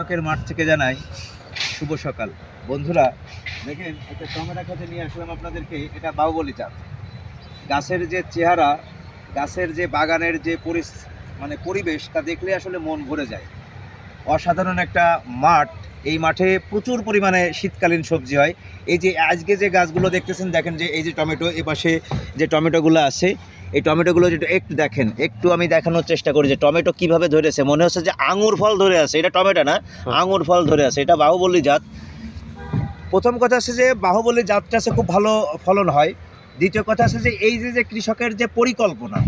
কৃষকের মাঠ থেকে জানাই শুভ সকাল। বন্ধুরা, দেখেন, একটা টমেটো খেতে নিয়ে আসলাম আপনাদেরকে, এটা বাহুবলি চাষ গাছের যে চেহারা, গাছের যে বাগানের যে পরিস মানে পরিবেশ, তা দেখলে আসলে মন ভরে যায়। অসাধারণ একটা মাঠ। এই মাঠে প্রচুর পরিমাণে শীতকালীন সবজি হয়। এই যে আজকে যে গাছগুলো দেখতেছেন, দেখেন যে এই যে টমেটো এ পাশে যে টমেটোগুলো আছে এই টমেটোগুলো যদি একটু দেখেন একটু আমি দেখানোর চেষ্টা করি যে টমেটো কীভাবে ধরেছে। মনে হচ্ছে যে আঙুর ফল ধরে আছে এটা টমেটো না আঙুর ফল ধরে আছে এটা বাহুবলী জাত। প্রথম কথা আছে যে বাহুবলী জাতটা আছে খুব ভালো ফলন হয়। দ্বিতীয় কথা আছে যে এই যে যে কৃষকের যে পরিকল্পনা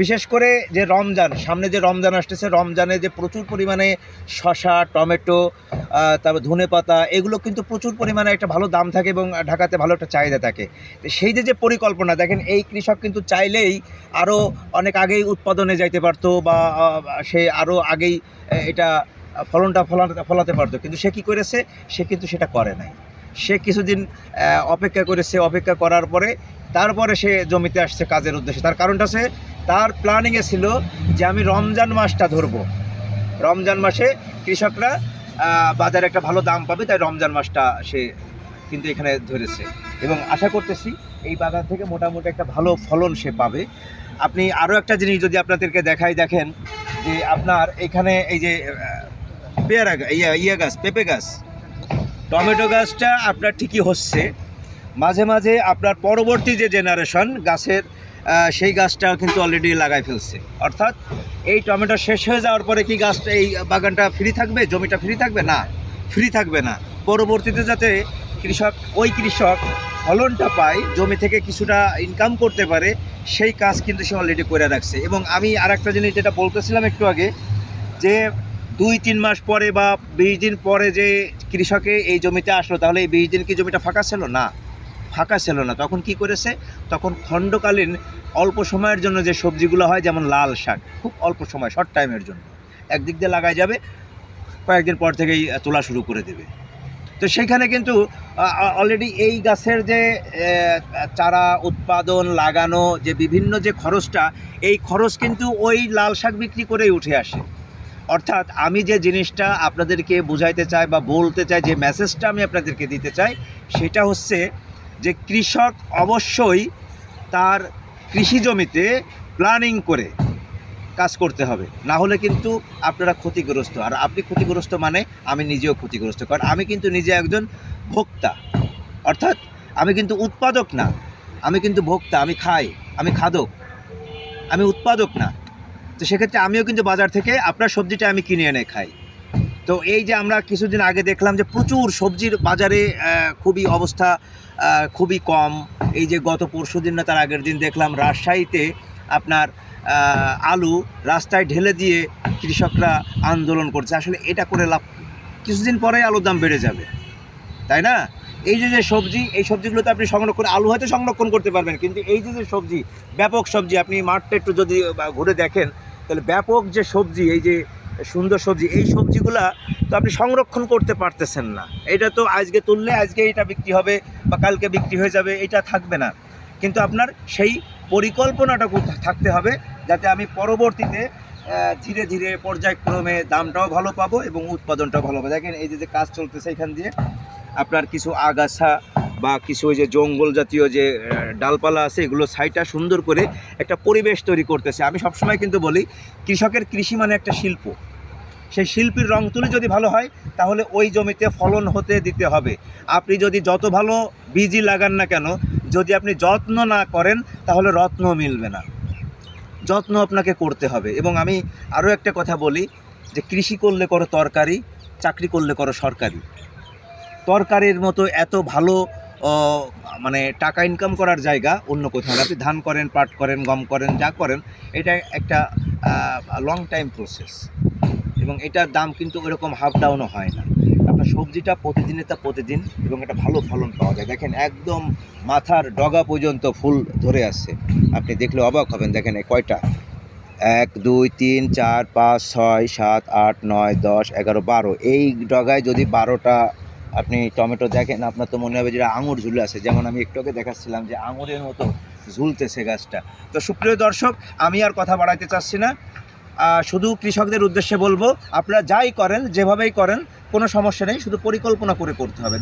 বিশেষ করে যে রমজান, সামনে যে রমজান আসতেছে, রমজানে যে প্রচুর পরিমাণে শশা টমেটো তারপর ধনে পাতা, এগুলো কিন্তু প্রচুর পরিমাণে একটা ভালো দাম থাকে এবং ঢাকাতে ভালো একটা চাহিদা থাকে। সেই যে যে পরিকল্পনা, দেখেন এই কৃষক কিন্তু চাইলেই আরও অনেক আগেই উৎপাদনে যাইতে পারতো বা সে আরও আগেই এটা ফলনটা ফলাতে ফলাতে পারতো। কিন্তু সে কী করেছে? সে কিন্তু সেটা করে নাই। সে কিছুদিন অপেক্ষা করেছে অপেক্ষা করার পরে তারপরে সে জমিতে আসছে কাজের উদ্দেশ্যে। তার কারণটা আছে তার প্ল্যানিংয়ে ছিল যে আমি রমজান মাসটা ধরবো। রমজান মাসে কৃষকরা বাজারে একটা ভালো দাম পাবে, তাই রমজান মাসটা সে কিন্তু এখানে ধরেছে। এবং আশা করতেছি, এই বাগান থেকে মোটামুটি একটা ভালো ফলন সে পাবে। আপনি আরও একটা জিনিস যদি আপনাদেরকে দেখাই, দেখেন যে আপনার এখানে এই যে পেয়ারা ইয়া ইয়া গাছ, পেঁপে গাছ। টমেটো গাছটা আপনার ঠিকই হচ্ছে। মাঝে মাঝে আপনার পরবর্তী যে জেনারেশন গাছের সেই গাছটাও কিন্তু অলরেডি লাগাই ফেলছে। অর্থাৎ এই টমেটো শেষ হয়ে যাওয়ার পরে কি গাছটা এই বাগানটা ফ্রি থাকবে? জমিটা ফ্রি থাকবে? না ফ্রি থাকবে না। পরবর্তীতে যাতে কৃষক, ওই কৃষক ফলনটা পায়, জমি থেকে কিছুটা ইনকাম করতে পারে, সেই কাজ কিন্তু সে অলরেডি করে রাখছে। এবং আমি আর একটা জিনিস যেটা বলতেছিলাম একটু আগে, যে দুই, তিন মাস পরে বা বিশ দিন পরে যে কৃষকে এই জমিতে আসলো, তাহলে এই বিশ দিন কি জমিটা ফাঁকা ছিল? না, ফাঁকা ছিল না। তখন কি করেছে? তখন খণ্ডকালীন অল্প সময়ের জন্য যে সবজিগুলো হয়, যেমন লাল শাক, খুব অল্প সময় শর্ট টাইমের জন্য। একদিক দিয়ে লাগাই যাবে, কয়েকদিন পর থেকেই তোলা শুরু করে দেবে। তো সেইখানে কিন্তু অলরেডি এই গাছের যে চারা উৎপাদন, লাগানো, যে বিভিন্ন যে খরচটা, এই খরচ কিন্তু ওই লাল শাক বিক্রি করেই উঠে আসে। অর্থাৎ আমি যে জিনিসটা আপনাদেরকে বুঝাইতে চাই বা বলতে চাই, যে মেসেজটা আমি আপনাদেরকে দিতে চাই, সেটা হচ্ছে যে কৃষক অবশ্যই তার কৃষি জমিতে প্ল্যানিং করে কাজ করতে হবে। না হলে কিন্তু আপনারা ক্ষতিগ্রস্ত। আর আপনি ক্ষতিগ্রস্ত মানে আমি নিজেও ক্ষতিগ্রস্ত। কারণ আমি কিন্তু নিজে একজন ভোক্তা। অর্থাৎ আমি কিন্তু উৎপাদক না। আমি কিন্তু ভোক্তা, আমি খাই, আমি খাদক। আমি উৎপাদক না। তো সেক্ষেত্রে আমিও কিন্তু বাজার থেকে আপনার সবজিটা আমি কিনে এনে খাই। তো এই যে আমরা কিছুদিন আগে দেখলাম যে প্রচুর সবজির বাজারে খুবই অবস্থা খুবই কম। এই যে গত পরশু দিন না তার আগের দিন দেখলাম রাজশাহীতে আপনার আলু রাস্তায় ঢেলে দিয়ে কৃষকরা আন্দোলন করছে। আসলে এটা করে লাভ? কিছুদিন পরে আলুর দাম বেড়ে যাবে। তাই না? এই যে যে সবজি, এই সবজিগুলো তো আপনি সংরক্ষণ আলু হয়তো সংরক্ষণ করতে পারবেন, কিন্তু এই যে যে সবজি, ব্যাপক সবজি, আপনি মাঠটা একটু যদি ঘুরে দেখেন তাহলে ব্যাপক যে সবজি, এই যে সুন্দর সবজি, এই সবজিগুলা তো আপনি সংরক্ষণ করতে পারতেছেন না। এটা তো আজকে তুললে আজকে এটা বিক্রি হবে বা কালকে বিক্রি হয়ে যাবে, এটা থাকবে না। কিন্তু আপনার সেই পরিকল্পনাটা থাকতে হবে যাতে আমি পরবর্তীতে ধীরে ধীরে পর্যায়ক্রমে দামটাও ভালো পাবো এবং উৎপাদনটাও ভালো হবে দেখেন এই যে কাজ চলতেছে এখান দিয়ে, আপনার কিছু আগাছা বা কিছু ওই যে জঙ্গল জাতীয় যে ডালপালা আছে, এগুলো সাইটা সুন্দর করে একটা পরিবেশ তৈরি করতেছে। আমি সবসময় কিন্তু বলি, কৃষকের কৃষি মানে একটা শিল্প। সেই শিল্পীর রং তুলি যদি ভালো হয়, তাহলে ওই জমিতে ফলন হতে দিতে হবে। আপনি যদি যত ভালো বীজই লাগান না কেন, যদি আপনি যত্ন না করেন, তাহলে রত্ন মিলবে না। যত্ন আপনাকে করতে হবে। এবং আমি আরও একটা কথা বলি, যে কৃষি করলে করো তরকারি, চাকরি করলে করো সরকারি। তরকারির মতো এত ভালো মানে টাকা ইনকাম করার জায়গা অন্য কোথাও। আপনি ধান করেন, পাট করেন, গম করেন, যা করেন, এটা একটা লং টাইম প্রসেস এবং এটার দাম কিন্তু ওরকম হাফ ডাউনও হয় না। আপনার সবজিটা প্রতিদিনে তা প্রতিদিন এবং একটা ভালো ফলন পাওয়া যায়। দেখেন একদম মাথার ডগা পর্যন্ত ফুল ধরে আসছে। আপনি দেখলে অবাক হবেন। দেখেন কয়টা? এক, দুই, তিন, চার, পাঁচ, ছয়, সাত, আট, নয়, দশ, এগারো, বারো। এই ডগায় যদি বারোটা আপনি টমেটো দেখেন, আপনার তো মনে হবে যেটা আঙুর ঝুলে আছে। যেমন আমি একটু আগে দেখাচ্ছিলাম যে আঙুরের মতো ঝুলতেছে গাছটা। তো সুপ্রিয় দর্শক, আমি আর কথা বাড়াইতে চাচ্ছি না। শুধু কৃষকদের উদ্দেশ্যে বলব, আপনারা যাই করেন, যেভাবেই করেন, কোনো সমস্যা নেই, শুধু পরিকল্পনা করে করতে হবে।